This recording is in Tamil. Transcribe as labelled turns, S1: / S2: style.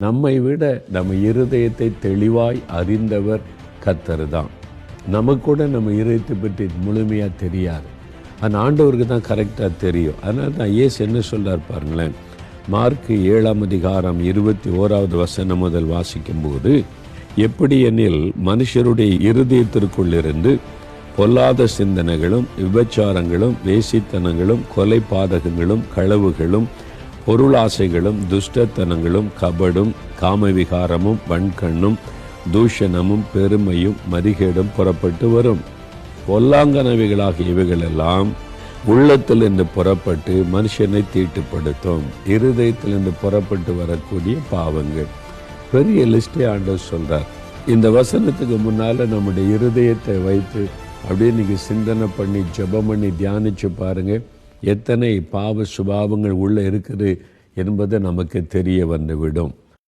S1: நம்மை விட நம்ம இருதயத்தை தெளிவாய் அறிந்தவர் கத்தர் தான் நமக்கு கூட நம்ம இருதயத்தை பற்றி முழுமையாக தெரியாது. அந்த ஆண்டவருக்கு தான் கரெக்டாக தெரியும். அதனால் தான் ஏஸ் என்ன சொல்கிறார் பாருங்களேன். மார்க்கு ஏழாம் அதிகாரம் இருபத்தி ஓராவது வசனம் முதல் வாசிக்கும்போது எப்படி எனில் மனுஷருடைய இருதயத்திற்குள்ளிருந்து பொல்லாத சிந்தனைகளும் விபச்சாரங்களும் வேசித்தனங்களும் கொலை பாதகங்களும் களவுகளும் பொருளாசைகளும் துஷ்டத்தனங்களும் கபடும் காமவிகாரமும் வன்கண்ணும் தூஷணமும் பெருமையும் மதிகேடும் புறப்பட்டு வரும். பொல்லாங்கனவைகளாகிய இவைகளெல்லாம் உள்ளத்திலிருந்து புறப்பட்டு மனுஷனை தீட்டுப்படுத்தும். இருதயத்திலிருந்து புறப்பட்டு வரக்கூடிய பாவங்கள். பெரிய லிஸ்டே ஆண்டவர் சொல்றார். இந்த வசனத்துக்கு முன்னால நம்முடைய இருதயத்தை வைத்து அப்படியே நீங்க சிந்தனை பண்ணி ஜெபம் பண்ணி தியானிச்சு பாருங்க. எத்தனை பாவ சுபாவங்கள் உள்ளே இருக்குது என்பது நமக்கு தெரிய வந்துவிடும்.